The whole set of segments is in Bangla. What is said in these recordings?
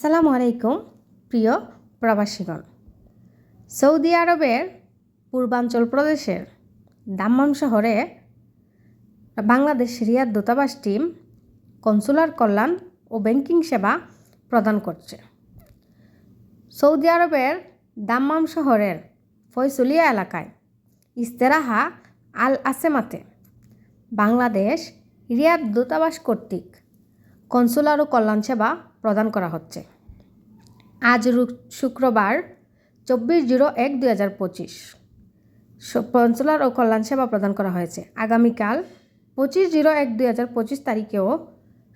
আসসালামু আলাইকুম, প্রিয় প্রবাসীগণ। সৌদি আরবের পূর্বাঞ্চল প্রদেশের দাম্মাম শহরে বাংলাদেশ রিয়াদ দূতাবাস টিম কনসুলার কল্যাণ ও ব্যাংকিং সেবা প্রদান করছে। সৌদি আরবের দাম্মাম শহরের ফয়সুলিয়া এলাকায় ইস্তেরাহা আল আসেমাতে বাংলাদেশ রিয়াদ দূতাবাস কর্তৃক কনসুলার ও কল্যাণ সেবা প্রদান করা হচ্ছে। আজ শুক্রবার, চব্বিশ জিরো এক দুই হাজার পঁচিশ। কনসুলার ও কল্যাণ সেবা প্রদান করা হয়েছে। আগামীকাল, পঁচিশ জিরো এক দুই হাজার পঁচিশ তারিখেও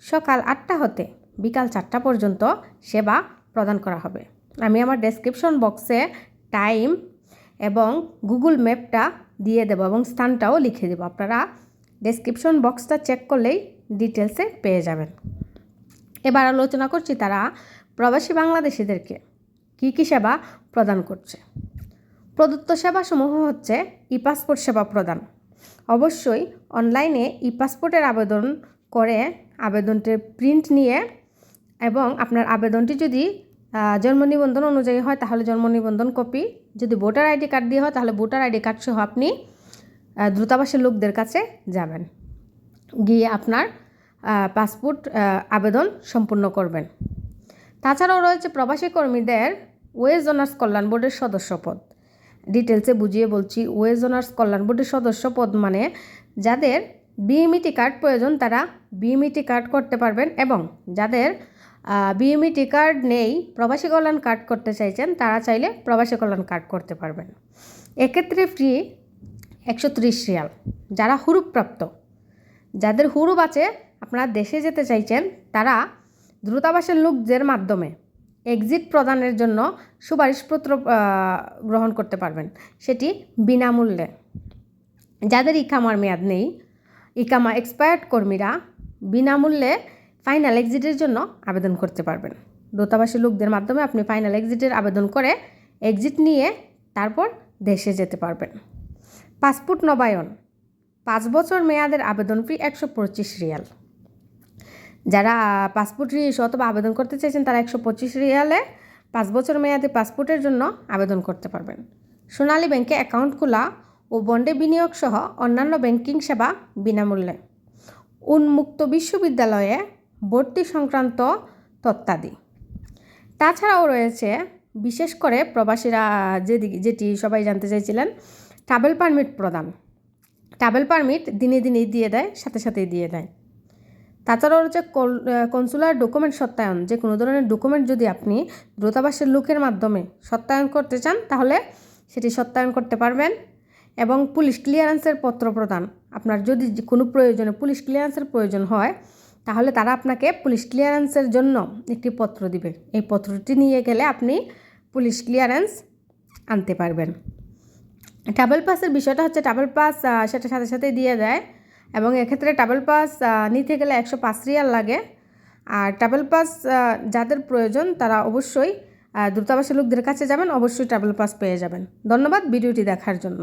সকাল আটটা হতে বিকাল চারটা পর্যন্ত সেবা প্রদান করা হবে। আমি আমার ডেসক্রিপশন বক্সে টাইম এবং গুগল ম্যাপটা দিয়ে দেবো এবং স্থানটাও লিখে দেবো। আপনারা ডেসক্রিপশন বক্সটা চেক করলেই ডিটেলসে পেয়ে যাবেন। এবার আলোচনা করছি তারা প্রবাসী বাংলাদেশিদেরকে। কী কী সেবা প্রদান করছে? প্রদত্ত সেবাসমূহ হচ্ছে ই পাসপোর্ট সেবা প্রদান। অবশ্যই অনলাইনে ই পাসপোর্টের আবেদন করে আবেদনটির প্রিন্ট নিয়ে এবং আপনার আবেদনটি যদি জন্ম নিবন্ধন অনুযায়ী হয় তাহলে জন্ম নিবন্ধন কপি। যদি ভোটার আইডি কার্ড দিয়ে হয় তাহলে ভোটার আইডি কার্ড সহ আপনি দূতাবাসের লোকদের কাছে যাবেন। গিয়ে আপনার পাসপোর্ট আবেদন সম্পূর্ণ করবেন। তাছাড়াও রয়েছে প্রবাসী কর্মীদের ওয়েজ অনার্স কল্যাণ বোর্ডের সদস্য পদ ডিটেলসে বুঝিয়ে বলছি, ওয়েজ অনার্স কল্যাণ বোর্ডের সদস্য পদ মানে যাদের বিএমইটি কার্ড প্রয়োজন, তারা বিএমইটি কার্ড করতে পারবেন এবং যাদের বিএমইটি কার্ড নেই, প্রবাসী কল্যাণ কার্ড করতে চাইছেন, তারা চাইলে প্রবাসী কল্যাণ কার্ড করতে পারবেন। এক্ষেত্রে ফ্রি একশো ত্রিশ রিয়াল। যারা হুরুপ্রাপ্ত যাদের হুরুপ আছে, আপনারা দেশে যেতে চাইছেন, তারা দ্রুতাবাসের লোকদের মাধ্যমে এক্সিট প্রদানের জন্য সুপারিশপত্র গ্রহণ করতে পারবেন। সেটি বিনামূল্যে। যাদের ইকামার মেয়াদ নেই, ইকামা এক্সপায়ার্ড কর্মীরা বিনামূল্যে ফাইনাল এক্সিটের জন্য আবেদন করতে পারবেন। দূতাবাসী লোকদের মাধ্যমে আপনি ফাইনাল এক্সিটের আবেদন করে এক্সিট নিয়ে তারপর দেশে যেতে পারবেন। পাসপোর্ট নবায়ন। বছর মেয়াদের আবেদন ফি একশো পঁচিশ রিয়াল। যারা পাসপোর্ট রিইস্যু অথবা আবেদন করতে চাইছেন, তারা একশো পঁচিশ রিয়ালে পাঁচ বছর মেয়াদে পাসপোর্টের জন্য আবেদন করতে পারবেন। সোনালী ব্যাংকে অ্যাকাউন্ট খোলা ও বন্ডে বিনিয়োগ সহ অন্যান্য ব্যাংকিং সেবা বিনামূল্যে। উন্মুক্ত বিশ্ববিদ্যালয়ে ভর্তি সংক্রান্ত তথ্যাদি তাছাড়াও রয়েছে, বিশেষ করে প্রবাসীরা যেদিকে যেটি সবাই জানতে চাইছিলেন ট্রাভেল পারমিট প্রদান। ট্রাভেল পারমিট দিনে দিনেই দিয়ে দেয়, সাথে সাথেই দিয়ে দেয়। তাছাড়াও হচ্ছে কনসুলার ডকুমেন্ট সত্যায়ন। যে কোনো ধরনের ডকুমেন্ট যদি আপনি দূতাবাসের লোকের মাধ্যমে সত্যায়ন করতে চান, তাহলে সেটি সত্যায়ন করতে পারবেন এবং পুলিশ ক্লিয়ারেন্সের পত্র প্রদান। আপনার যদি কোনো প্রয়োজনে পুলিশ ক্লিয়ারেন্সের প্রয়োজন হয়, তাহলে তারা আপনাকে পুলিশ ক্লিয়ারেন্সের জন্য একটি পত্র দিবে। এই পত্রটি নিয়ে গেলে আপনি পুলিশ ক্লিয়ারেন্স আনতে পারবেন। ট্রাভেল পাসের বিষয়টা হচ্ছে ট্রাভেল পাস সেটা সাথে সাথে দিয়ে দেয়। এবং এক্ষেত্রে ট্রাভেল পাস নিতে গেলে একশো পাঁচ রিয়াল লাগে। আর ট্রাভেল পাস যাদের প্রয়োজন, তারা অবশ্যই দূতাবাসের লোকদের কাছে যাবেন, অবশ্যই ট্রাভেল পাস পেয়ে যাবেন। ধন্যবাদ ভিডিওটি দেখার জন্য।